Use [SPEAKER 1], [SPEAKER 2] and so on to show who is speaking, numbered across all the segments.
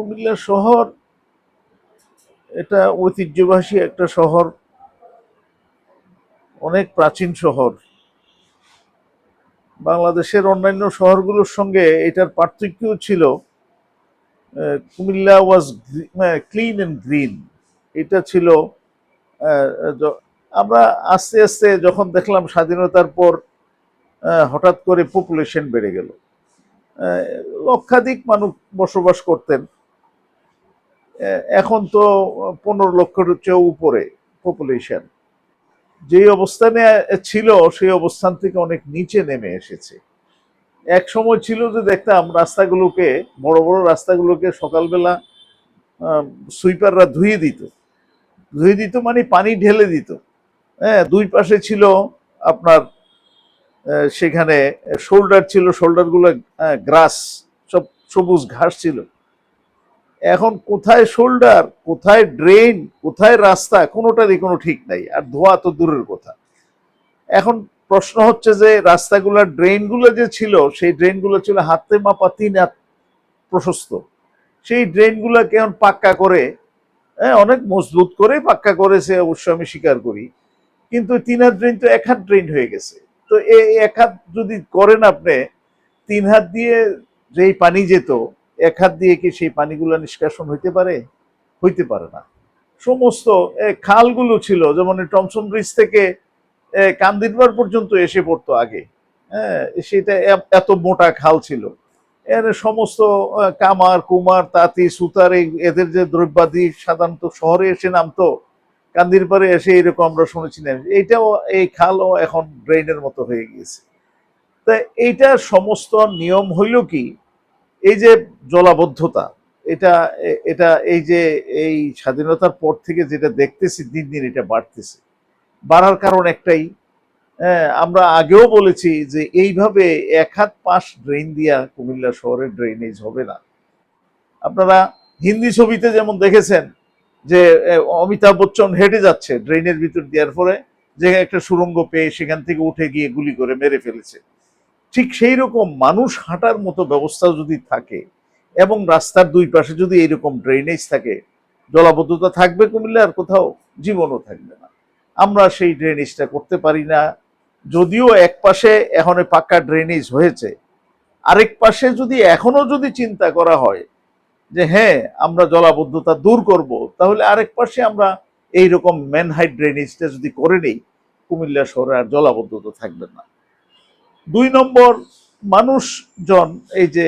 [SPEAKER 1] কুমিল্লা শহর এটা ঐতিহ্যবাহী একটা শহর, অনেক প্রাচীন শহর। বাংলাদেশের অন্যান্য শহরগুলোর সঙ্গে এটার পার্থক্য ছিল Comilla was clean and green এটা ছিল আমরা আস্তে আস্তে যখন দেখলাম স্বাধীনতার পর হঠাৎ করে পপুলেশন বেড়ে গেল। লক্ষাধিক মানুষ বসবাস করতেন। এখন তো পনেরো লক্ষের চেয়েও উপরে পপুলেশন যেই অবস্থানে ছিল, সেই অবস্থান থেকে অনেক নিচে নেমে এসেছে। এক সময় ছিল যে দেখতাম রাস্তাগুলোকে, বড় বড় রাস্তাগুলোকে সকালবেলা সুইপাররা ধুয়ে দিত। ধুয়ে দিত মানে পানি ঢেলে দিত। হ্যাঁ দুই পাশে ছিল আপনার সেখানে শোল্ডার ছিল শোল্ডারগুলো গ্রাস সব সবুজ ঘাস ছিল। এখন কোথায় শোল্ডার কোথায় ড্রেন কোথায় রাস্তা কোনোটারই কোনো ঠিক নাই আর ধোয়া তো দূরের কথা। এখন প্রশ্ন হচ্ছে যে রাস্তাগুলোর ড্রেনগুলো যে ছিল সেই ড্রেনগুলো ছিল হাতে মাপা তিন হাত প্রশস্ত। সেই ড্রেনগুলো কেমন পাক্কা করে হ্যাঁ, অনেক মজবুত করে পাক্কা করেছে অবশ্য আমি স্বীকার করি। কিন্তু তিন হাত ড্রেন তো এক হাত ড্রেন হয়ে গেছে। তো এই এক হাত যদি করেন আপনি তিন হাত দিয়ে যেই পানি যেত এক হাত দিয়ে কি সেই পানিগুলো নিষ্কাশন হইতে পারে? হইতে পারে না। সমস্ত খালগুলো ছিল যেমন টমসন ব্রিজ থেকে এ, কান্দিরবার পর্যন্ত এসে পড়তো আগে। হ্যাঁ সেটা এত মোটা খাল ছিল। এর সমস্ত কামার কুমার তাঁতি সুতার এদের যে দ্রব্যাদি সাধারণত শহরে এসে নামতো কান্দির পারে এসে এরকম আমরা শুনেছি না। এইটাও এই খালও এখন ড্রেনের মতো হয়ে গিয়েছে। তা এইটার সমস্ত নিয়ম হইল কি? এই যে জলাবদ্ধতা এটা এটা এই যে এই স্বাধীনতার পর থেকে যেটা দেখতেছি দিন দিন এটা বাড়তেছে। বাড়ার কারণ একটাই হ্যাঁ, আমরা আগেও বলেছি যে এইভাবে এক হাত পাশ ড্রেন দিয়া কুমিল্লা শহরের ড্রেনেজ হবে না। আপনারা হিন্দি ছবিতে যেমন দেখেছেন যে অমিতাভ বচ্চন হেঁটে যাচ্ছে ড্রেনের ভিতর দেওয়ার পরে যে একটা সুড়ঙ্গ পেয়ে সেখান থেকে উঠে গিয়ে গুলি করে মেরে ফেলেছে। ঠিক সেই রকম মানুষ হাঁটার মতো ব্যবস্থা যদি থাকে এবং রাস্তার দুই পাশে যদি এইরকম ড্রেনেজ থাকে, জলাবদ্ধতা থাকবে কুমিল্লার কোথাও জীবনও থাকবে না। আমরা সেই ড্রেনেজটা করতে পারি না। যদিও এক পাশে এখন পাক্কা ড্রেনেজ হয়েছে, আরেক পাশে যদি এখনও যদি চিন্তা করা হয় যে হ্যাঁ আমরা জলাবদ্ধতা দূর করব, তাহলে আরেক পাশে আমরা এই রকম ম্যানহাইড ড্রেনেজটা যদি করে নেই, কুমিল্লা শহরে আর জলাবদ্ধতা থাকবে না। দুই নম্বর মানুষজন, এই যে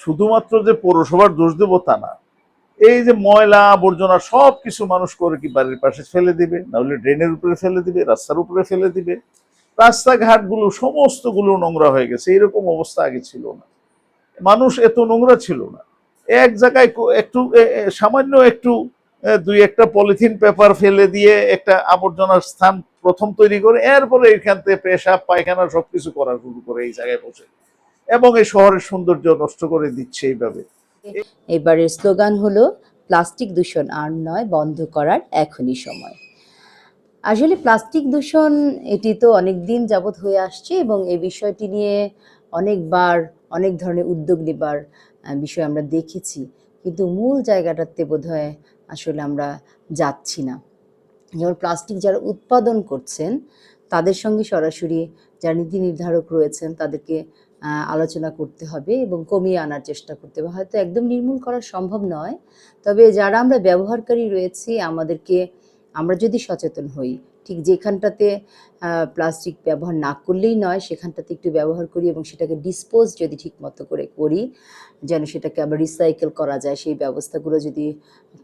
[SPEAKER 1] শুধুমাত্র যে পৌরসভার দোষ দেবো তা না, এই যে ময়লা, আবর্জনা সব কিছু মানুষ করে কি বাড়ির পাশে ফেলে দিবে? নাহলে ড্রেনের উপরে ফেলে দিবে, রাস্তার উপরে ফেলে দিবে? রাস্তাঘাটগুলো, সমস্তগুলো নোংরা হয়ে গেছে, এরকম অবস্থা আগে ছিল না। মানুষ এত নোংরা ছিল না। এক জায়গায় একটু সামান্য একটু দুই একটা পলিথিন পেপার ফেলে দিয়ে একটা আবর্জনার স্থান প্রথম তৈরি করে, এরপরে এখান থেকে পেশাব পায়খানা সবকিছু করা শুরু করে এই জায়গায় বসে। এবং এই শহরের সৌন্দর্য নষ্ট করে দিচ্ছে এইভাবে।
[SPEAKER 2] এবারের স্লোগান হলো, প্লাস্টিক দূষণ আর নয়, বন্ধ করার এখনই সময়। আসলে প্লাস্টিক দূষণ, এটি তো অনেক দিন যাবৎ হয়ে আসছে এবং এই বিষয়টি নিয়ে অনেকবার, অনেক ধরনের উদ্যোগ নেবার বিষয় আমরা দেখেছি। কিন্তু মূল জায়গাটাতে বোধহয় আসলে আমরা যাচ্ছি না। যেমন প্লাস্টিক যারা উৎপাদন করছেন, তাদের সঙ্গে সরাসরি যারা নীতি নির্ধারক রয়েছেন, তাদেরকে আলোচনা করতে হবে এবং কমিয়ে আনার চেষ্টা করতে হবে। হয়তো একদম নির্মূল করা সম্ভব নয়, তবে যারা আমরা ব্যবহারকারী রয়েছি, আমাদেরকে, আমরা যদি সচেতন হই ঠিক যেখানটাতে প্লাস্টিক ব্যবহার না করলেই নয় সেখানটাতে একটু ব্যবহার করি এবং সেটাকে ডিসপোজ যদি ঠিক মতো করে করি যেন সেটাকে আবার রিসাইকেল করা যায় সেই ব্যবস্থাগুলো যদি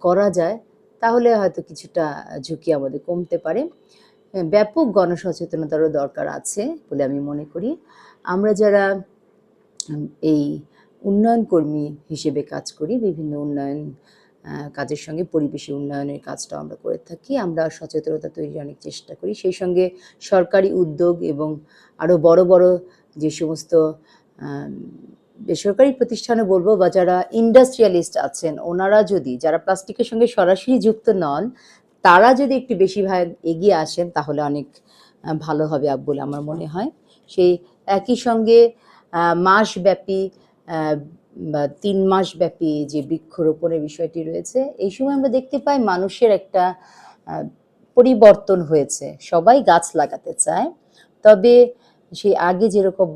[SPEAKER 2] করা যায় তাহলে হয়তো কিছুটা ঝুঁকি আমাদের কমতে পারে। হ্যাঁ, ব্যাপক গণসচেতনতারও দরকার আছে বলে আমি মনে করি। আমরা যারা এই উন্নয়ন কর্মী হিসেবে কাজ করি বিভিন্ন উন্নয়ন কাজের সঙ্গে পরিবেশে উন্নয়নের কাজটাও আমরা করে থাকি। আমরা সচেতনতা তৈরির অনেক চেষ্টা করি। সেই সঙ্গে সরকারি উদ্যোগ এবং আরও বড় বড় যে সমস্ত বেসরকারি প্রতিষ্ঠানে বলব বা যারা ইন্ডাস্ট্রিয়ালিস্ট আছেন, ওনারা যদি, যারা প্লাস্টিকের সঙ্গে সরাসরি যুক্ত নন, তারা যদি একটু বেশি ভাগ এগিয়ে আসেন, তাহলে অনেক ভালো হবে বলে আমার মনে হয়। সেই একই সঙ্গে মাসব্যাপী তিন মাস ব্যাপী যে বৃক্ষরোপণের বিষয়টি রয়েছে, এই সময় আমরা দেখতে পাই মানুষের একটা পরিবর্তন হয়েছে। সবাই গাছ লাগাতে চায়, তবে সেই আগে যেরকম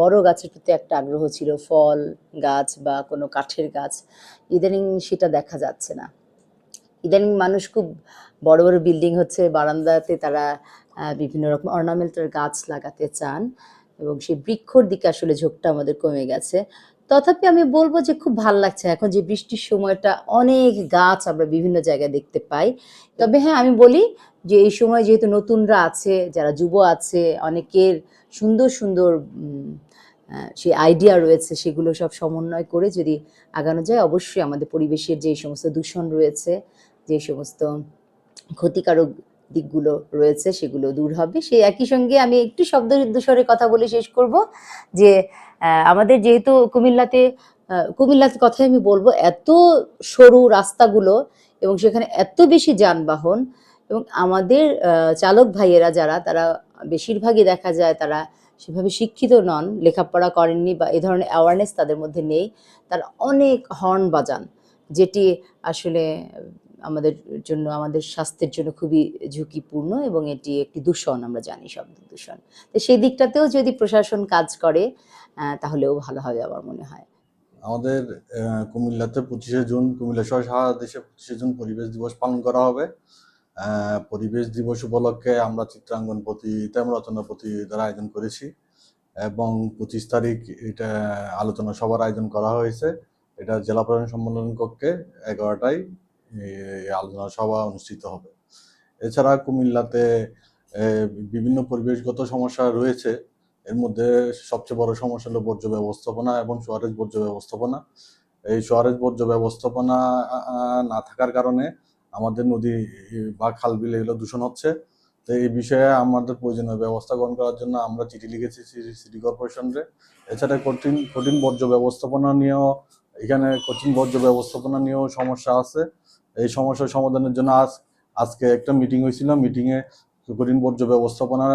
[SPEAKER 2] বড় গাছের প্রতি একটা আগ্রহ ছিল, ফল, গাছ বা কোনো কাঠের গাছ, ইদানিং সেটা দেখা যাচ্ছে না। ইদানিং মানুষ খুব বড় বড় বিল্ডিং হচ্ছে, বারান্দাতে তারা বিভিন্ন রকম অর্নামেন্টাল গাছ লাগাতে চান, এবং সেই বৃক্ষর দিকে আসলে ঝোঁকটা আমাদের কমে গেছে। তথাপি আমি বলব যে খুব ভালো লাগছে এখন যে বৃষ্টির সময়টা অনেক গাছ আমরা বিভিন্ন জায়গায় দেখতে পাই। তবে হ্যাঁ আমি বলি যে এই সময় যেহেতু নতুনরা আছে, যারা যুব আছে, অনেকের সুন্দর সুন্দর সেই আইডিয়া রয়েছে সেগুলো সব সমন্বয় করে যদি আগানো যায়, অবশ্যই আমাদের পরিবেশের যে সমস্ত দূষণ রয়েছে, যে সমস্ত ক্ষতিকারক দিকগুলো রয়েছে, সেগুলো দূর হবে। সেই একই সঙ্গে আমি একটু শব্দ দূষণের কথা বলে শেষ করব যে আমাদের যেহেতু কুমিল্লাতে কুমিল্লাতে কথাই আমি বলব, এত সরু রাস্তাগুলো এবং সেখানে এত বেশি যানবাহন এবং আমাদের চালক ভাইয়েরা যারা, তারা বেশিরভাগই দেখা যায় তারা সেভাবে শিক্ষিত নন, লেখাপড়া করেননি বা এই ধরনের অ্যাওয়ারনেস তাদের মধ্যে নেই। তারা অনেক হর্ন বাজান, যেটি আসলে আমাদের জন্য, আমাদের স্বাস্থ্যের জন্য খুবই ঝুঁকিপূর্ণ এবং এটি একটি দূষণ, আমরা জানি শব্দ দূষণ। তো সেই দিকটাতেও যদি প্রশাসন কাজ করে তাহলেও ভালো হবে আমার মনে হয়।
[SPEAKER 3] আমাদের কুমিল্লাতে পঁচিশে জুন, কুমিল্লা সহ সারা দেশে পঁচিশে জুন পরিবেশ দিবস পালন করা হবে। পরিবেশ দিবস উপলক্ষে আমরা চিত্রাঙ্গন প্রতিযোগিতা রচনা প্রতিযোগিতার আয়োজন করেছি এবং পঁচিশ তারিখ এটা আলোচনা সভার আয়োজন করা হয়েছে। এটা জেলা প্রশাসন সম্মেলন কক্ষে এগারোটায় আলোচনা সভা অনুষ্ঠিত হবে। এছাড়া কুমিল্লাতে বিভিন্ন পরিবেশগত সমস্যা রয়েছে। এর মধ্যে সবচেয়ে বড় সমস্যা হলো বর্জ্য ব্যবস্থাপনা এবং সোয়ারেজ বর্জ্য ব্যবস্থাপনা। এই সোয়ারেজ বর্জ্য ব্যবস্থাপনা না থাকার কারণে আমাদের নদী বা খাল বিল এগুলো দূষণ হচ্ছে। তো এই বিষয়ে আমাদের প্রয়োজনীয় ব্যবস্থা গ্রহণ করার জন্য আমরা চিঠি লিখেছি সিটি কর্পোরেশনরে এছাড়া কঠিন কঠিন বর্জ্য ব্যবস্থাপনা নিয়েও, এখানে কঠিন বর্জ্য ব্যবস্থাপনা নিয়েও সমস্যা আছে। এই সমস্যার সমাধানের জন্য আজ, আজকে একটা মিটিং হয়েছিল। মিটিংয়ে কঠিন বর্জ্য ব্যবস্থাপনা,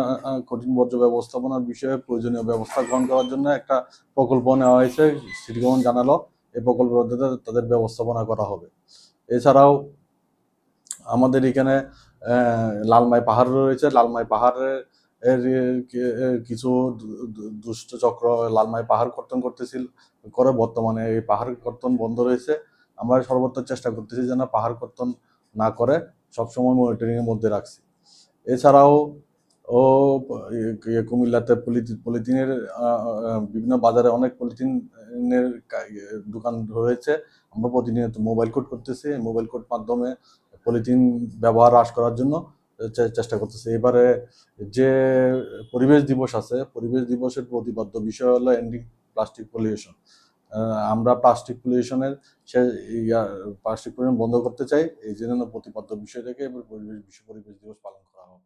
[SPEAKER 3] কঠিন বর্জ্য ব্যবস্থাপনার বিষয়ে প্রয়োজনীয় ব্যবস্থা গ্রহণ করার জন্য একটা প্রকল্প নেওয়া হয়েছে। সিটি গভর্নমেন্ট জানালো, এই প্রকল্পের মধ্যে তাদের ব্যবস্থাপনা করা হবে। এছাড়াও আমাদের এখানে লালমাই পাহাড় রয়েছে। লালমাই পাহাড়ের কিছু দুষ্ট চক্র লালমাই পাহাড় কর্তন করতেছিল, করে বর্তমানে এই পাহাড় কর্তন বন্ধ রয়েছে। আমরা সর্বোচ্চ চেষ্টা করতেছি যেন পাহাড় কর্তন না করে সবসময় মনিটরিং এর মধ্যে রাখছি। এছাড়াও ও কুমিল্লাতে পলিথিন পলিথিনের বিভিন্ন বাজারে অনেক পলিথিনের দোকান রয়েছে। আমরা প্রতিনিয়ত মোবাইল কোড করতেছি। মোবাইল কোড মাধ্যমে পলিথিন ব্যবহার হ্রাস করার জন্য চেষ্টা করতেছি। এবারে যে পরিবেশ দিবস আছে, পরিবেশ দিবসের প্রতিপাদ্য বিষয় হলো এন্ডিং প্লাস্টিক পলিউশন আমরা প্লাস্টিক পলিউশনের সে প্লাস্টিক পলিউশন বন্ধ করতে চাই। এই জন্য প্রতিপাদ্য বিষয় থেকে পরিবেশ, বিশ্ব পরিবেশ দিবস পালন করা হবে।